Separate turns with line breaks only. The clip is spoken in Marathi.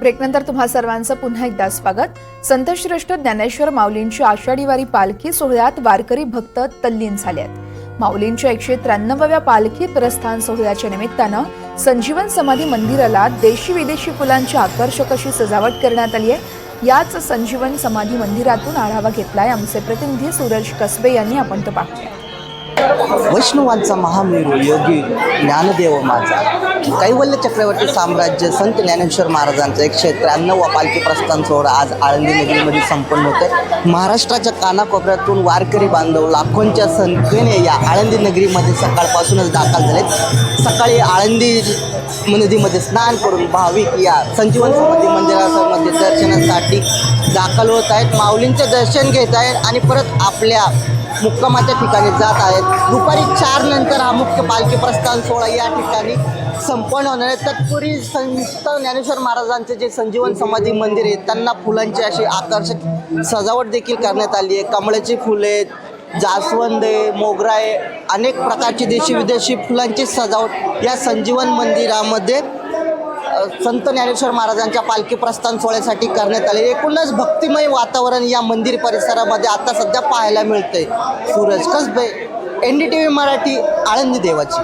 ब्रेकनंतर तुम्हा सर्वांचं पुन्हा एकदा स्वागत. संतश्रेष्ठ ज्ञानेश्वर माऊलींची आषाढी वारी पालखी सोहळ्यात वारकरी भक्त तल्लीन झाले आहेत माऊलींच्या एकशे त्र्याण्णवाव्या पालखी प्रस्थान सोहळ्याच्या निमित्तानं संजीवन समाधी मंदिराला देशी विदेशी फुलांची आकर्षक अशी सजावट करण्यात आली आहे. याच संजीवन समाधी मंदिरातून आढावा घेतलाय आमचे प्रतिनिधी सूरज कसबे यांनी आपण तो पाहूया.
वैष्णवांचा महामेरू योगी ज्ञानदेव माझा. कैवल्य चक्रवर्ती साम्राज्य संत ज्ञानेश्वर महाराजांचं एकशे त्र्याण्णव पालखी प्रस्थान सोहळा आज आळंदी नगरीमध्ये संपन्न होते महाराष्ट्राच्या कानाकोपऱ्यातून वारकरी बांधव लाखोंच्या संख्येने या आळंदी नगरीमध्ये सकाळपासूनच दाखल झालेत. सकाळी आळंदी नदीमध्ये स्नान करून भाविक या संजीवन समाधी मंदिरामध्ये दर्शनासाठी दाखल होत आहेत. माऊलींचे दर्शन घेत आहेत आणि परत आपल्या मुक्कामाच्या ठिकाणी जात आहेत. दुपारी चार नंतर हा मुख्य पालखी प्रस्थान सोहळा या ठिकाणी संपन्न होणार आहे. तत्पूर्वी संत ज्ञानेश्वर महाराजांचे जे संजीवन समाधी मंदिर आहे त्यांना फुलांची अशी आकर्षक सजावट देखील करण्यात आली आहे. कमळाची फुले जास्वंद आहे मोगरा आहे अनेक प्रकारची देशी विदेशी फुलांची सजावट या संजीवन मंदिरामध्ये संत ज्ञानेश्वर महाराजांच्या पालखी प्रस्थान सोहळ्यासाठी करण्यात आले एकूणच भक्तिमय वातावरण या मंदिर परिसरामध्ये आता सध्या पाहायला मिळतंय. Suraj Kasbe N D T V Marathi Alandi देवाची